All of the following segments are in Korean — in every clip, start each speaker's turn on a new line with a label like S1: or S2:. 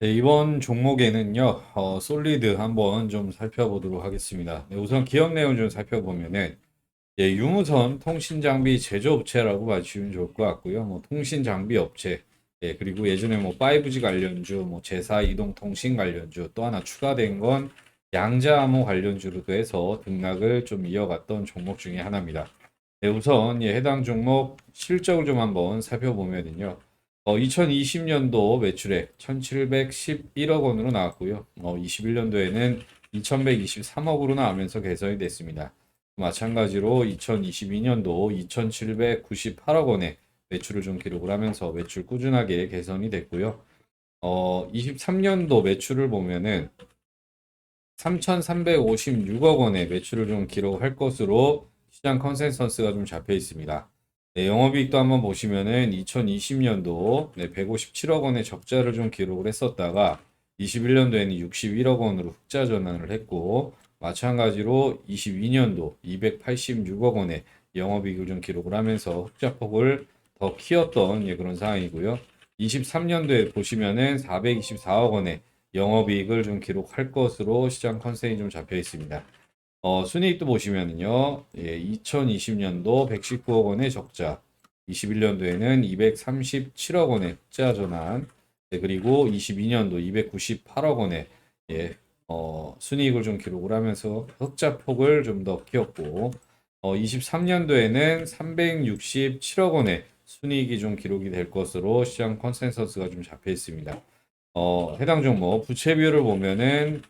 S1: 네, 이번 종목에는요, 어, 솔리드 한번 좀 살펴보도록 하겠습니다. 네, 우선 기업 내용 좀 살펴보면은, 예, 유무선 통신 장비 제조업체라고 봐주시면 좋을 것 같고요. 뭐, 통신 장비 업체, 예, 그리고 예전에 뭐, 5G 관련주, 뭐, 제사 이동 통신 관련주, 또 하나 추가된 건 양자암호 관련주로도 해서 등락을 좀 이어갔던 종목 중에 하나입니다. 네, 우선, 예, 해당 종목 실적을 좀 한번 살펴보면은요. 어, 2020년도 매출액 1,711억 원으로 나왔고요. 어, 21년도에는 2,123억으로 나오면서 개선이 됐습니다. 마찬가지로 2022년도 2,798억 원의 매출을 좀 기록을 하면서 매출 꾸준하게 개선이 됐고요. 어, 23년도 매출을 보면은 3,356억 원의 매출을 좀 기록할 것으로 시장 컨센서스가 좀 잡혀 있습니다. 네, 영업이익도 한번 보시면은 2020년도 네, 157억 원의 적자를 좀 기록을 했었다가 21년도에는 61억 원으로 흑자 전환을 했고 마찬가지로 22년도 286억 원의 영업이익을 좀 기록을 하면서 흑자폭을 더 키웠던 예, 그런 상황이고요. 23년도에 보시면은 424억 원의 영업이익을 좀 기록할 것으로 시장 컨센이 좀 잡혀 있습니다. 어, 순이익도 보시면은요, 예, 2020년도 119억 원의 적자, 21년도에는 237억 원의 흑자 전환, 네, 그리고 22년도 298억 원의 예, 어, 순이익을 좀 기록을 하면서 흑자 폭을 좀 더 키웠고, 어, 23년도에는 367억 원의 순이익이 좀 기록이 될 것으로 시장 컨센서스가 좀 잡혀 있습니다. 어, 해당 종목 부채 비율을 보면은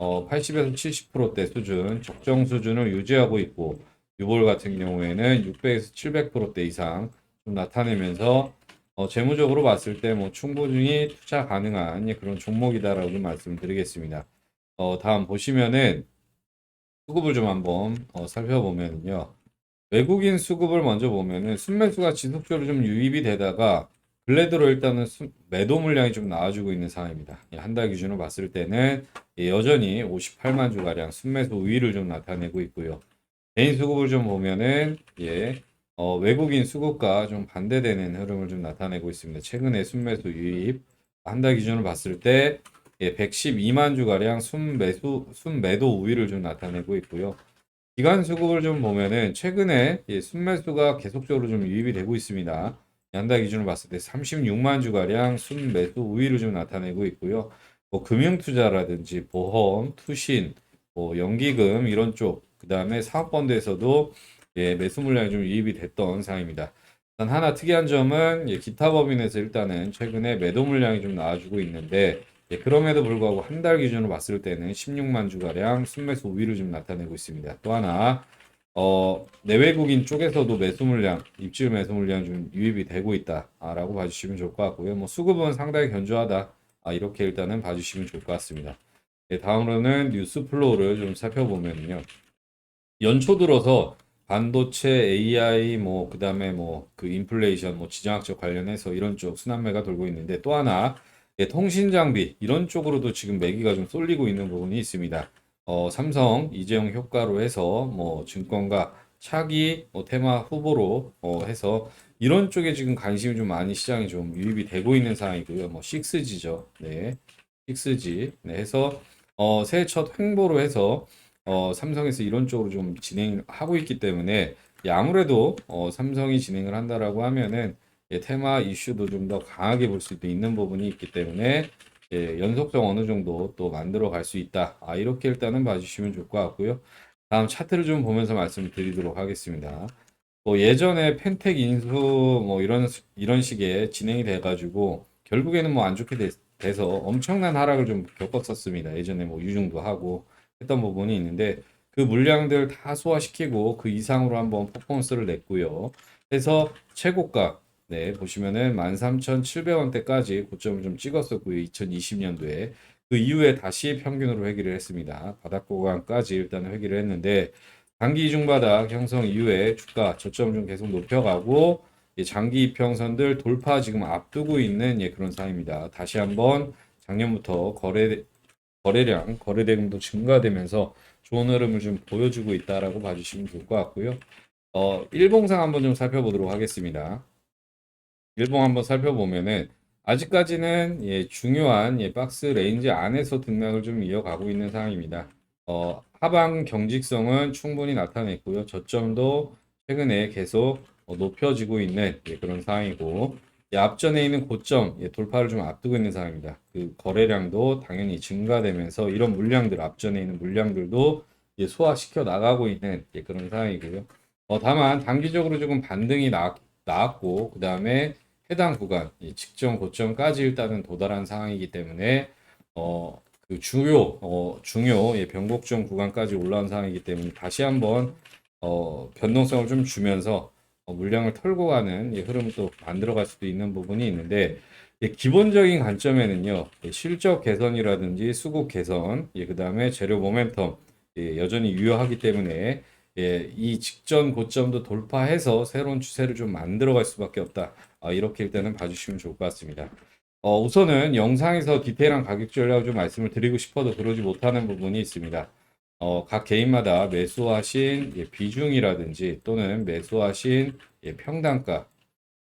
S1: 어, 80에서 70%대 수준, 적정 수준을 유지하고 있고, 유볼 같은 경우에는 600에서 700%대 이상 좀 나타내면서, 어, 재무적으로 봤을 때 뭐 충분히 투자 가능한 예, 그런 종목이다라고 좀 말씀드리겠습니다. 어, 다음 보시면은 수급을 좀 한번 어, 살펴보면요. 외국인 수급을 먼저 보면은 순매수가 지속적으로 좀 유입이 되다가 들어 일단은 수- 매도 물량이 좀 나와주고 있는 상황입니다. 한 달 기준으로 봤을 때는 예, 여전히 58만 주가량 순매수 우위를 좀 나타내고 있고요. 개인 수급을 좀 보면은 예, 어, 외국인 수급과 좀 반대되는 흐름을 좀 나타내고 있습니다. 최근에 순매수 유입 한 달 기준으로 봤을 때 예, 112만 주가량 순매수 순매도 우위를 좀 나타내고 있고요. 기관 수급을 좀 보면은 최근에 예, 순매수가 계속적으로 좀 유입이 되고 있습니다. 한달 기준으로 봤을 때 36만 주가량 순매수 우위를 좀 나타내고 있고요. 뭐 금융투자라든지 보험, 투신, 뭐 연기금 이런 쪽, 그 다음에 사업펀드에서도 예, 매수 물량이 좀 유입이 됐던 상황입니다. 단 하나 특이한 점은 예, 기타 법인에서 일단은 최근에 매도 물량이 좀 나와주고 있는데 예, 그럼에도 불구하고 한 달 기준으로 봤을 때는 16만 주가량 순매수 우위를 좀 나타내고 있습니다. 또 하나 어, 내외국인 쪽에서도 매수 물량, 입질 매수 물량 좀 유입이 되고 있다라고 봐주시면 좋을 것 같고요. 뭐 수급은 상당히 견조하다. 아, 이렇게 일단은 봐주시면 좋을 것 같습니다. 네, 다음으로는 뉴스 플로우를 좀 살펴보면요. 연초 들어서 반도체, AI, 뭐, 그 다음에 뭐, 그 인플레이션, 뭐, 지정학적 관련해서 이런 쪽 순환매가 돌고 있는데 또 하나, 예, 통신 장비, 이런 쪽으로도 지금 매기가 좀 쏠리고 있는 부분이 있습니다. 어, 삼성, 이재용 효과로 해서 뭐, 증권가, 차기, 뭐, 테마 후보로 어, 해서 이런 쪽에 지금 관심이 좀 많이 시장에 좀 유입이 되고 있는 상황이고요. 뭐, 6G죠. 네. 6G. 네, 해서, 어, 새해 첫 횡보로 해서 어, 삼성에서 이런 쪽으로 좀 진행하고 있기 때문에 예, 아무래도 어, 삼성이 진행을 한다라고 하면은 예, 테마 이슈도 좀 더 강하게 볼 수도 있는 부분이 있기 때문에 예, 연속성 어느 정도 또 만들어 갈 수 있다. 아, 이렇게 일단은 봐주시면 좋을 것 같고요. 다음 차트를 좀 보면서 말씀드리도록 하겠습니다. 뭐 예전에 펜텍 인수 뭐 이런 이런 식의 진행이 돼가지고 결국에는 뭐 안 좋게 돼, 돼서 엄청난 하락을 좀 겪었었습니다. 예전에 뭐 유중도 하고 했던 부분이 있는데 그 물량들 다 소화시키고 그 이상으로 한번 퍼포먼스를 냈고요. 해서 최고가 네 보시면은 13,700원대까지 고점을 좀 찍었었고요. 2020년도에 그 이후에 다시 평균으로 회귀를 했습니다. 바닥 구간까지 일단 회귀를 했는데 단기 이중바닥 형성 이후에 주가 저점 좀 계속 높여가고 이 장기 이평선들 돌파 지금 앞두고 있는 예, 그런 상황입니다. 다시 한번 작년부터 거래 거래량, 거래 대금도 증가되면서 좋은 흐름을 좀 보여주고 있다라고 봐주시면 좋을 것 같고요. 어, 일봉상 한번 좀 살펴보도록 하겠습니다. 일봉 한번 살펴보면은 아직까지는 예, 중요한 예, 박스 레인지 안에서 등락을 좀 이어가고 있는 상황입니다. 어, 하방 경직성은 충분히 나타냈고요. 저점도 최근에 계속 어, 높여지고 있는 예, 그런 상황이고 예, 앞전에 있는 고점 예, 돌파를 좀 앞두고 있는 상황입니다. 그 거래량도 당연히 증가되면서 이런 물량들 앞전에 있는 물량들도 예, 소화시켜 나가고 있는 예, 그런 상황이고요. 어, 다만 단기적으로 조금 반등이 나, 나왔고 그 다음에 해당 구간 이 직전 고점까지 일단은 도달한 상황이기 때문에 어, 그 주요 어, 중요 예, 변곡점 구간까지 올라온 상황이기 때문에 다시 한번 어, 변동성을 좀 주면서 어, 물량을 털고 가는 예, 흐름을 또 만들어갈 수도 있는 부분이 있는데 예, 기본적인 관점에는요 예, 실적 개선이라든지 수급 개선 예, 그 다음에 재료 모멘텀 예, 여전히 유효하기 때문에 예, 이 직전 고점도 돌파해서 새로운 추세를 좀 만들어갈 수밖에 없다. 아, 이렇게 일단은 봐주시면 좋을 것 같습니다. 어, 우선은 영상에서 디테일한 가격 전략을 좀 말씀을 드리고 싶어도 그러지 못하는 부분이 있습니다. 어, 각 개인마다 매수하신 예, 비중이라든지 또는 매수하신 예, 평단가,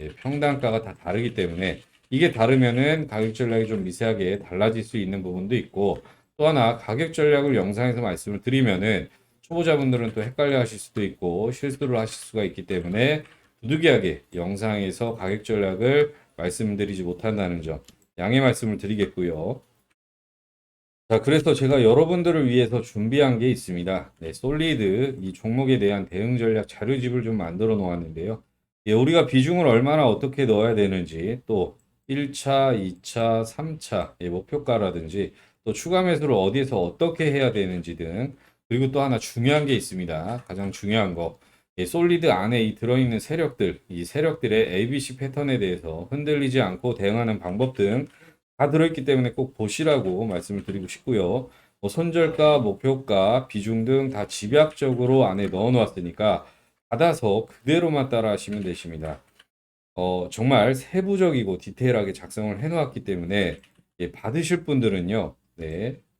S1: 예, 평단가가 다 다르기 때문에 이게 다르면은 가격 전략이 좀 미세하게 달라질 수 있는 부분도 있고 또 하나 가격 전략을 영상에서 말씀을 드리면은 초보자분들은 또 헷갈려 하실 수도 있고 실수를 하실 수가 있기 때문에 부득이하게 영상에서 가격 전략을 말씀드리지 못한다는 점 양해 말씀을 드리겠고요. 자, 그래서 제가 여러분들을 위해서 준비한 게 있습니다. 네, 솔리드 이 종목에 대한 대응 전략 자료집을 좀 만들어 놓았는데요. 예, 우리가 비중을 얼마나 어떻게 넣어야 되는지 또 1차, 2차, 3차 예, 목표가라든지 또 추가 매수를 어디에서 어떻게 해야 되는지 등 그리고 또 하나 중요한 게 있습니다. 가장 중요한 거. 예, 솔리드 안에 이 들어있는 세력들, 이 세력들의 ABC 패턴에 대해서 흔들리지 않고 대응하는 방법 등 다 들어있기 때문에 꼭 보시라고 말씀을 드리고 싶고요. 뭐 손절가, 목표가, 비중 등 다 집약적으로 안에 넣어 놓았으니까 받아서 그대로만 따라 하시면 되십니다. 어, 정말 세부적이고 디테일하게 작성을 해 놓았기 때문에 예, 받으실 분들은요. 네.